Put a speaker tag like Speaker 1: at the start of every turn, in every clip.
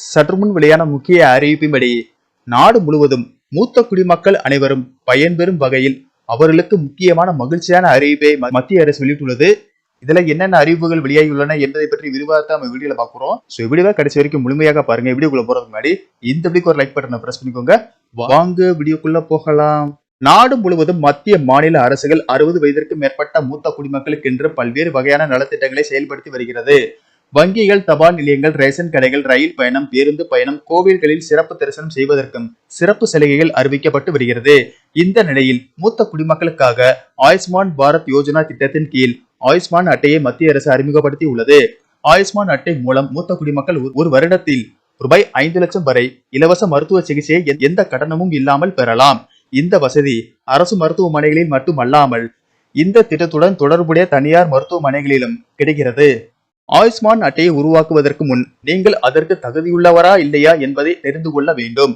Speaker 1: சற்று முன் வெளியான முக்கிய அறிவிப்பின்படி நாடு முழுவதும் மூத்த குடிமக்கள் அனைவரும் பயன்பெறும் வகையில் அவர்களுக்கு முக்கியமான மகிழ்ச்சியான அறிவிப்பை மத்திய அரசு வெளியிட்டுள்ளது. இதுல என்னென்ன அறிவிப்புகள் வெளியாகியுள்ளன என்பதை பற்றி விரிவாக நம்ம வீடியோல பாக்குறோம் ஸோ வீடியோவை கடைசி வரைக்கும் முழுமையாக பாருங்க. வீடியோக்குள்ள போறதுக்கு முன்னாடி இந்த வீடியோக்கு ஒரு லைக் பட்டனை பிரஸ் பண்ணிக்கோங்க. வாங்க வீடியோக்குள்ள போகலாம். நாடு முழுவதும் மத்திய மாநில அரசுகள் அறுபது வயதிற்கு மேற்பட்ட மூத்த குடிமக்களுக்கு என்று பல்வேறு வகையான நலத்திட்டங்களை செயல்படுத்தி வருகிறது. வங்கிகள் தபால் நிலையங்கள் ரேஷன் கடைகள் ரயில் பயணம் பேருந்து பயணம் கோவில்களில் சிறப்பு தரிசனம் செய்வதற்கும் சிறப்பு சலுகைகள் அறிவிக்கப்பட்டு வருகிறது. இந்த நிலையில் மூத்த குடிமக்களுக்காக ஆயுஷ்மான் பாரத் யோஜனா திட்டத்தின் கீழ் ஆயுஷ்மான் அட்டையை மத்திய அரசு அறிமுகப்படுத்தி உள்ளது ஆயுஷ்மான் அட்டை மூலம் மூத்த குடிமக்கள் ஒரு- ஒரு வருடத்தில் ரூபாய் ஐந்து லட்சம் வரை இலவச மருத்துவ சிகிச்சையை எந்த- எந்த கட்டணமும் இல்லாமல் பெறலாம். இந்த வசதி அரசு மருத்துவமனைகளில் மட்டுமல்லாமல் இந்த திட்டத்துடன் தொடர்புடைய தனியார் மருத்துவமனைகளிலும் கிடைக்கிறது. ஆயுஷ்மான் அட்டையை உருவாக்குவதற்கு முன் நீங்கள் அதற்கு தகுதியுள்ளவரா இல்லையா என்பதை தெரிந்து கொள்ள வேண்டும்.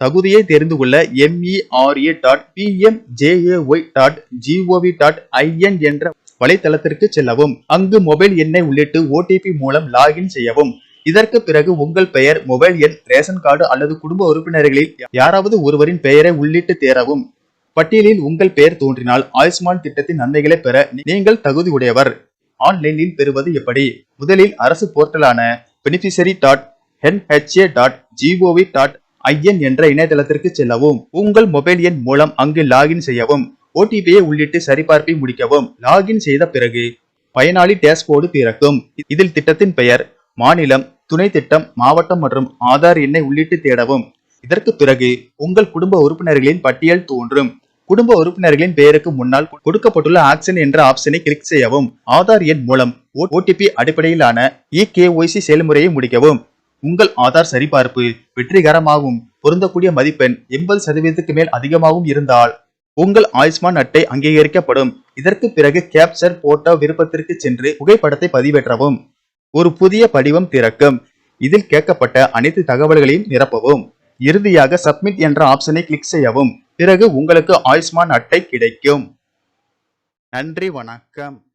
Speaker 1: தகுதியை தெரிந்து கொள்ள MERA dot PMJAY dot GOV dot IN என்ற வலைத்தளத்திற்கு செல்லவும். அங்கு மொபைல் எண்ணை உள்ளிட்டு ஓடிபி மூலம் லாகின் செய்யவும். இதற்கு பிறகு உங்கள் பெயர் மொபைல் எண் ரேஷன் கார்டு அல்லது குடும்ப உறுப்பினர்களில் யாராவது ஒருவரின் பெயரை உள்ளிட்டு தேரவும் பட்டியலில் உங்கள் பெயர் தோன்றினால் ஆயுஷ்மான் திட்டத்தின் நன்மைகளை பெற நீங்கள் தகுதியுடையவர். ஆன்லைனில் பெறுவது எப்படி? முதலில் அரசு போர்ட்டலான beneficiary dot NHA dot GOV dot IN என்ற இணையதளத்திற்கு செல்லவும். உங்கள் மொபைல் எண் மூலம் அங்கு லாகின் செய்யவும். ஓடிபியை உள்ளிட்டு சரிபார்ப்பை முடிக்கவும். லாகின் செய்த பிறகு பயனாளி டேஷ்போர்டு திறக்கும். இதில் திட்டத்தின் பெயர் மாநிலம் துணை திட்டம் மாவட்டம் மற்றும் ஆதார் எண்ணை உள்ளிட்டு தேடவும். இதற்கு பிறகு உங்கள் குடும்ப உறுப்பினர்களின் பட்டியல் தோன்றும். குடும்ப உறுப்பினர்களின் பெயருக்கு முன்னால் கொடுக்கப்பட்டுள்ள ஆக்ஷன் என்ற ஆப்ஷனை கிளிக் செய்யவும் ஆதார் எண் மூலம் ஓடிபி அடிப்படையிலான இகேஒய்சி செயல்முறையை முடிக்கவும். உங்கள் ஆதார் சரிபார்ப்பு வெற்றிகரமாகவும் பொருந்தக்கூடிய மதிப்பெண் எண்பது சதவீதத்துக்கு மேல் அதிகமாகவும் இருந்தால் உங்கள் ஆயுஷ்மான் அட்டை அங்கீகரிக்கப்படும். இதற்கு பிறகு கேப்சர் போட்டோ விருப்பத்திற்கு சென்று புகைப்படத்தை பதிவேற்றவும். ஒரு புதிய படிவம் திறக்கும். இதில் கேட்கப்பட்ட அனைத்து தகவல்களையும் நிரப்பவும். இறுதியாக சப்மிட் என்ற ஆப்ஷனை கிளிக் செய்யவும். பிறகு உங்களுக்கு ஆயுஷ்மான் அட்டை கிடைக்கும். நன்றி வணக்கம்.